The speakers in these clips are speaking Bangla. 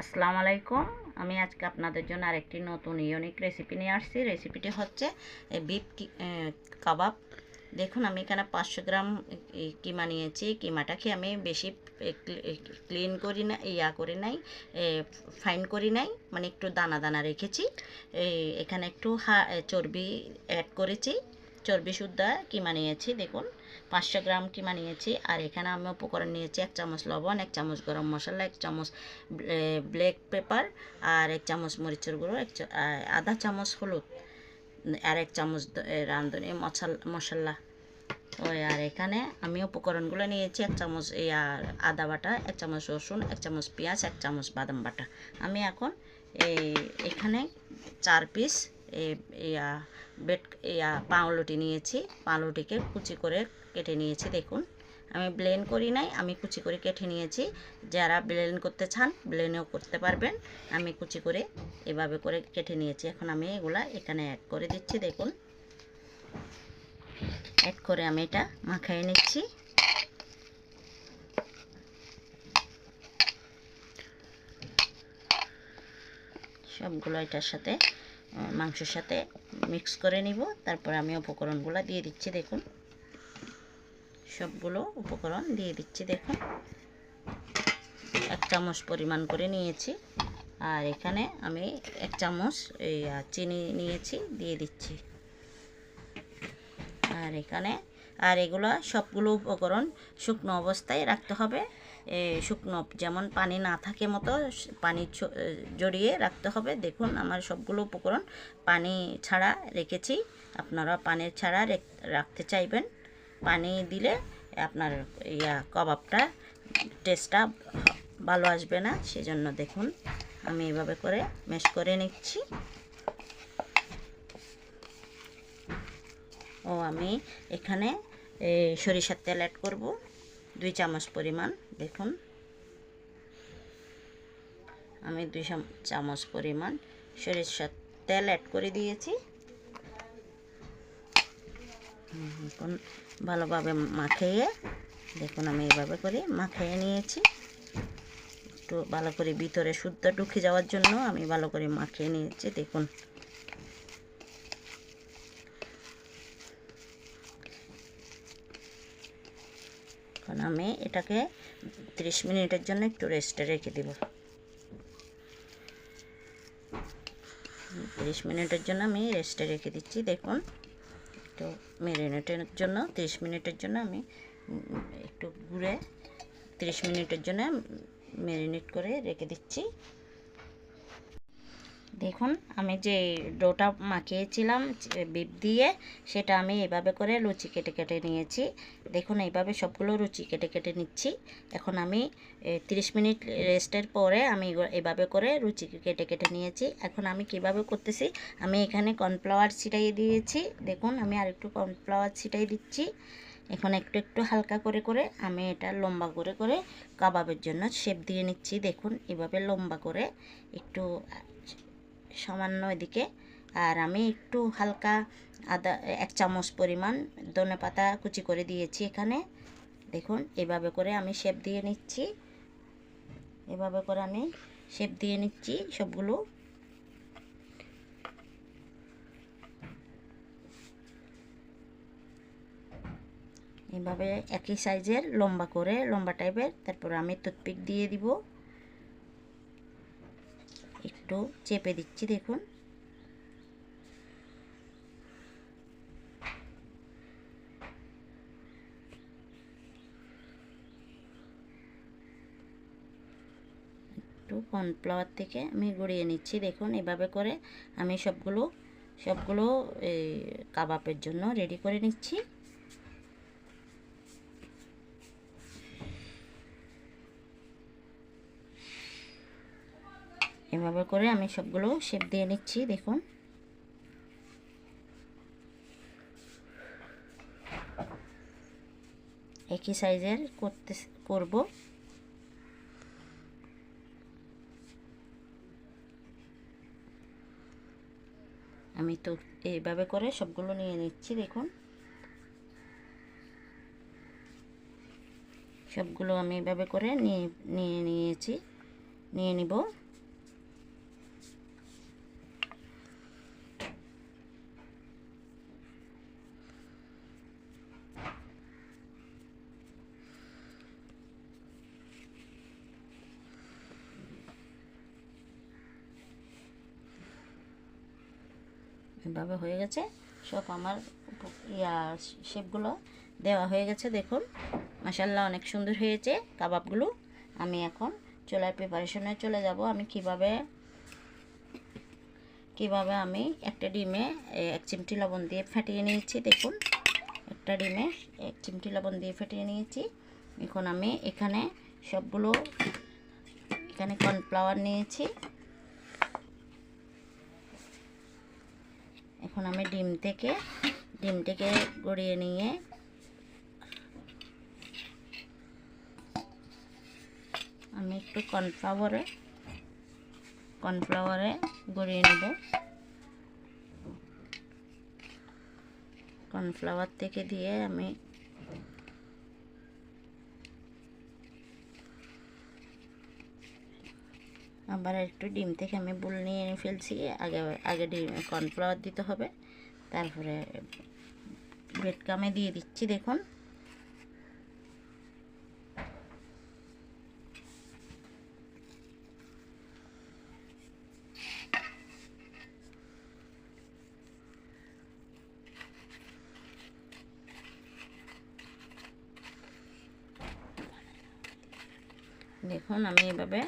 আসসালামু আলাইকুম। আমি আজকে আপনাদের জন্য আরেকটি নতুন ইউনিক রেসিপি নিয়ে আসছি। রেসিপিটি হচ্ছে বিফ কাবাব দেখুন, আমি এখানে পাঁচশো গ্রাম কিমা নিয়েছি। কিমাটাকে আমি বেশি ক্লিন করি না, ইয়া করি নাই ফাইন করি নাই মানে একটু দানা দানা রেখেছি। এখানে একটু হা চর্বি অ্যাড করেছি। চর্বি শুদ্ধা কিমা নিয়েছি দেখুন, পাঁচশো গ্রাম কিমা নিয়েছি আর এখানে আমি উপকরণ নিয়েছি এক চামচ লবণ, এক চামচ গরম মশলা, এক চামচ ব্ল্যাক পেপার আর এক চামচ মরিচের গুঁড়ো, এক আধা চামচ হলুদ আর এক চামচ রাঁধুনি মশাল। ওই, আর এখানে আমি উপকরণগুলো নিয়েছি, এক চামচ এই আর আদা বাটা, এক চামচ রসুন, এক চামচ পেঁয়াজ, এক চামচ বাদাম বাটা। আমি এখন এই এখানে চার পিস বেড ইয়া পাউরুটি নিয়েছি। পাউরুটিকে কুচি করে কেটে নিয়েছি, দেখুন। আমি ব্লেন্ড করি নাই, আমি কুচি করে কেটে নিয়েছি। যারা ব্লেন্ড করতে চান, ব্লেন্ডও করতে পারবেন। আমি কুচি করে এভাবে করে কেটে নিয়েছি। এখন আমি এগুলা এখানে অ্যাড করে দিচ্ছি, দেখুন। অ্যাড করে আমি এটা মাখাই নিচ্ছি। সবগুলো এটার সাথে মাংসের সাথে মিক্স করে নিব। তারপরে আমি উপকরণগুলো দিয়ে দিচ্ছি, দেখুন। সবগুলো উপকরণ দিয়ে দিচ্ছি, দেখুন। এক চামচ পরিমাণ করে নিয়েছি। আর এখানে আমি এক চামচ এই চিনি নিয়েছি, দিয়ে দিচ্ছি। আর এখানে, আর এগুলো সবগুলো উপকরণ শুকনো অবস্থায় রাখতে হবে। শুকনো যেমন পানি না থাকে মতো পানি জড়িয়ে রাখতে হবে। দেখুন আমার সবগুলো উপকরণ পানি ছাড়া রেখেছি। আপনারা পানি ছাড়া রেখ- রাখতে চাইবেন। পানি দিলে আপনার ইয়া কবাবটা, টেস্টটা ভালো আসবে না। সেজন্য দেখুন, আমি এভাবে করে মেশ করে নিচ্ছি। ও, আমি এখানে সরিষার তেল অ্যাড করব। দুই চামচ পরিমাণ, দেখুন। আমি দুই চাম- চামচ পরিমাণ সরিষার তেল অ্যাড করে দিয়েছি। এখন ভালোভাবে মাখিয়ে, দেখুন আমি এভাবে করে মাখিয়ে নিয়েছি। একটু ভালো করে ভিতরে শুদ্ধ ঢুকে যাওয়ার জন্য আমি ভালো করে মাখিয়ে নিয়েছি, দেখুন। এখন আমি এটাকে 30 মিনিটের জন্য একটু রেস্টে রেখে দেব। 30 মিনিটের জন্য আমি রেস্টে রেখে দিচ্ছি, দেখুন। তো মেরিনেটের জন্য 30 মিনিটের জন্য আমি একটু ঘুরে 30 মিনিটের জন্য মেরিনেট করে রেখে দিচ্ছি। দেখুন, আমি যে ডোটা মাখিয়েছিলাম বিপ দিয়ে, সেটা আমি এভাবে করে লুচি কেটে কেটে নিয়েছি। দেখুন, এইভাবে সবগুলো লুচি কেটে কেটে নিচ্ছি। এখন আমি তিরিশ মিনিট রেস্টের পরে আমি এভাবে করে লুচি কেটে কেটে নিয়েছি। এখন আমি কীভাবে করতেছি, আমি এখানে কর্নফ্লাওয়ার ছিটাই দিয়েছি। দেখুন, আমি আরেকটু কর্নফ্লাওয়ার ছিটাই দিচ্ছি। এখন একটু একটু হালকা করে করে আমি এটা লম্বা করে করে কাবাবের জন্য শেপ দিয়ে নিচ্ছি। দেখুন, এভাবে লম্বা করে একটু সামান্য এদিকে। আর আমি একটু হালকা আদা, এক চামচ পরিমাণ ধনে পাতা কুচি করে দিয়েছি এখানে। দেখুন, এভাবে করে আমি শেপ দিয়ে নিচ্ছি। এভাবে করে আমি শেপ দিয়ে নিচ্ছি সবগুলো। এভাবে একই সাইজের লম্বা করে, লম্বা টাইপের তারপর আমি টুথপিক দিয়ে দিব। একটু চেপে দিচ্ছি, দেখুন। একটু কর্নফ্লাওয়ার থেকে আমি গড়িয়ে নিচ্ছি, দেখুন। এভাবে করে আমি সবগুলো সবগুলো এই কাবাবের জন্য রেডি করে নিচ্ছি। এভাবে করে আমি সবগুলো শেপ দিয়ে নিচ্ছি, দেখুন। একই সাইজের করতে করব। আমি তো এইভাবে করে সবগুলো নিয়ে নিচ্ছি, দেখুন। সবগুলো আমি এভাবে করে নিয়ে নিয়ে নিয়েছি, নিয়ে নিব। এভাবে হয়ে গেছে। সব আমার ইয়া শেপগুলো দেওয়া হয়ে গেছে, দেখুন। মাসাল্লাহ অনেক সুন্দর হয়েছে কাবাবগুলো। আমি এখন চুলার প্রিপারেশনে চলে যাব। আমি কীভাবে কীভাবে আমি একটা ডিমে এক চিমটি লবণ দিয়ে ফাটিয়ে নিয়েছি, দেখুন। একটা ডিমে এক চিমটি লবণ দিয়ে ফাটিয়ে নিয়েছি। এখন আমি এখানে সবগুলো, এখানে কর্নফ্লাওয়ার নিয়েছি। এখন আমি ডিম থেকে ডিমটিকে গড়িয়ে নিয়ে আমি একটু কর্নফ্লাওয়ারে কর্নফ্লাওয়ারে গড়িয়ে নেব। কর্নফ্লাওয়ার থেকে দিয়ে আমি আবার একটু ডিম থেকে আমি বুল নিয়ে এনে ফেলছি। আগে আগে ডিম কর্নফ্লাওয়ার দিতে হবে। তারপরে ব্রেড কামে দিয়ে দিচ্ছি, দেখুন। দেখুন, আমি এভাবে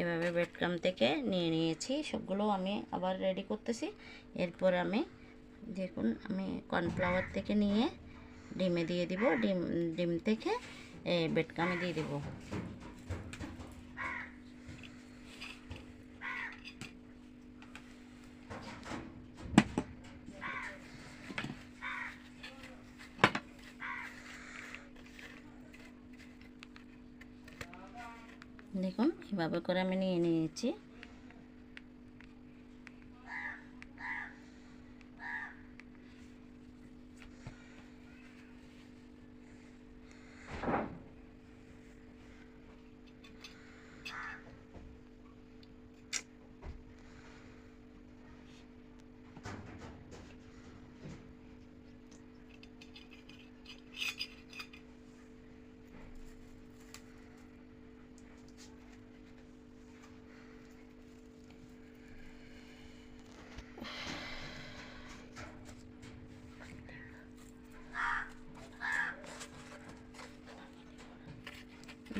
এভাবে ব্রেডক্রাম থেকে নিয়ে নিয়েছি। সবগুলো আমি আবার রেডি করতেছি। এরপর আমি দেখুন, আমি কর্নফ্লাওয়ার থেকে নিয়ে ডিমে দিয়ে দিব। ডিম ডিম থেকে বেটকামে দিয়ে দিব। দেখুন এভাবে করে আমি নিয়ে নিয়েছি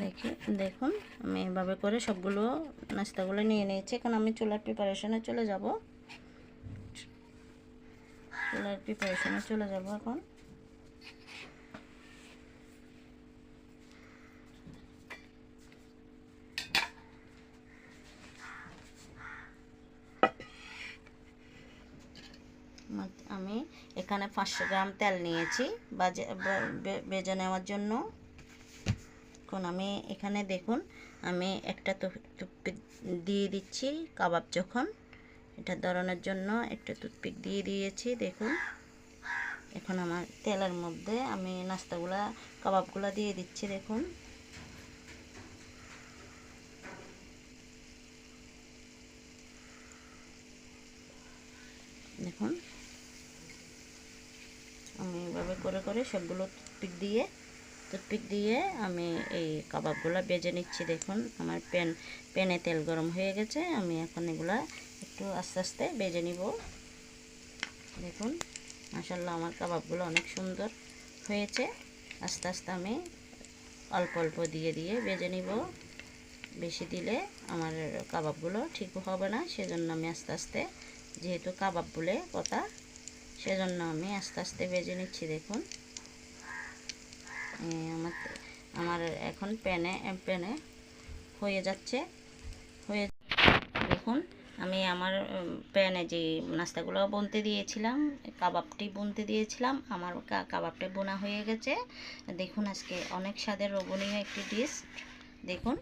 দেখে দেখুন, আমি এভাবে করে সবগুলো নাস্তাগুলো নিয়ে নিয়েছি। এখন আমি চুলার প্রিপারেশনে চলে যাব। চুলার প্রিপারেশনে চলে যাব এখন। আমি এখানে পাঁচশো গ্রাম তেল নিয়েছি। বাজে বেজে নেওয়ার জন্য। এখন আমি এখানে দেখুন, আমি একটা টুথপিক দিয়ে দিচ্ছি কাবাব যখন। এটা ধরানোর জন্য একটা টুথপিক দিয়ে দিয়েছি, দেখুন। এখন আমার তেলের মধ্যে আমি নাস্তাগুলা, কাবাবগুলা দিয়ে দিচ্ছি, দেখুন। দেখুন। আমি এভাবে করে করে সবগুলো টুথপিক দিয়ে টুথপিক দিয়ে আমি এই কাবাবগুলো বেজে নিচ্ছি, দেখুন। আমার প্যান, প্যানে তেল গরম হয়ে গেছে, আমি এখন এগুলা একটু আস্তে আস্তে বেজে নিব। দেখুন মাসাল্লাহ আমার কাবাবগুলো অনেক সুন্দর হয়েছে। আস্তে আস্তে আমি অল্প অল্প দিয়ে দিয়ে বেজে নিব। বেশি দিলে আমার কাবাবগুলো ঠিক হবে না, সেজন্য আমি আস্তে আস্তে, যেহেতু কাবাব বলে কথা, সেজন্য আমি আস্তে আস্তে বেজে নিচ্ছি, দেখুন। আমার আমার এখন প্যানে প্যানে হয়ে যাচ্ছে। হয়ে দেখুন, আমি আমার প্যানে যে নাস্তাগুলো বুনতে দিয়েছিলাম, কাবাবটি বুনতে দিয়েছিলাম, আমার কাবাবটা বোনা হয়ে গেছে। দেখুন আজকে অনেক স্বাদের লোভনীয় একটি ডিশ দেখুন।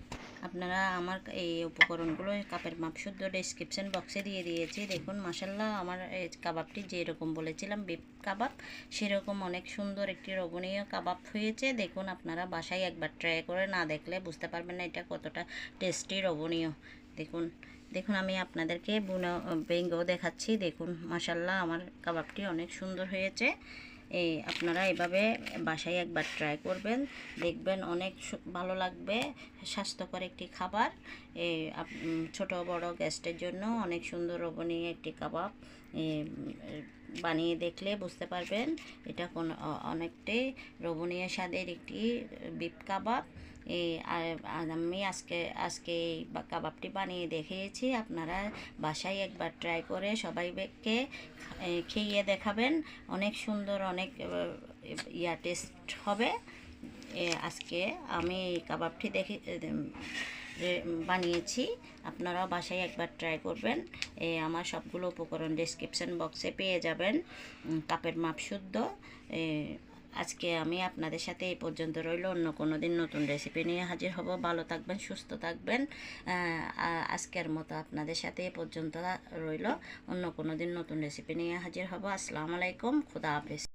আপনারা আমার এই উপকরণগুলো কাপের মাপ শুদ্ধ ডেসক্রিপশন বক্সে দিয়ে দিয়েছি। দেখুন মাসাল্লাহ আমার এই কাবাবটি যেরকম বলেছিলাম, বিপ কাবাব, সেরকম অনেক সুন্দর একটি রবণীয় কাবাব হয়েছে। দেখুন, আপনারা বাসায় একবার ট্রাই করে না দেখলে বুঝতে পারবেন না এটা কতটা টেস্টি রবণীয় দেখুন দেখুন, আমি আপনাদেরকে বুনো বেঙ্গও দেখাচ্ছি। দেখুন মাসাল্লাহ আমার কাবাবটি অনেক সুন্দর হয়েছে। এই আপনারা এভাবে বাসায় একবার ট্রাই করবেন। দেখবেন অনেক ভালো লাগবে, স্বাস্থ্যকর একটি খাবার। ছোট বড় গেস্টের জন্য অনেক সুন্দর রবণীয় একটি কাবাব। বানিয়ে দেখলে বুঝতে পারবেন, এটা কোন অনেকটাই রবণীয় স্বাদের একটি বিপ কাবাব। আমি আজকে আজকে এই কাবাবটি বানিয়ে দেখিয়েছি। আপনারা বাসায় একবার ট্রাই করে সবাইকে খেয়ে দেখাবেন। অনেক সুন্দর, অনেক ইয়া টেস্ট হবে। আজকে আমি এই কাবাবটি দেখে বানিয়েছি। আপনারাও বাসায় একবার ট্রাই করবেন। আমার সবগুলো উপকরণ ডেসক্রিপশন বক্সে পেয়ে যাবেন। কাপের মাপ শুদ্ধ। আজকে আমি আপনাদের সাথে এই পর্যন্ত রইল। অন্য কোনো দিন নতুন রেসিপি নিয়ে হাজির হব। ভালো থাকবেন, সুস্থ থাকবেন। আজকের মতো আপনাদের সাথে এই পর্যন্ত রইল। অন্য কোনো দিন নতুন রেসিপি নিয়ে হাজির হব। আসসালামু আলাইকুম। খুদা হাফিজ।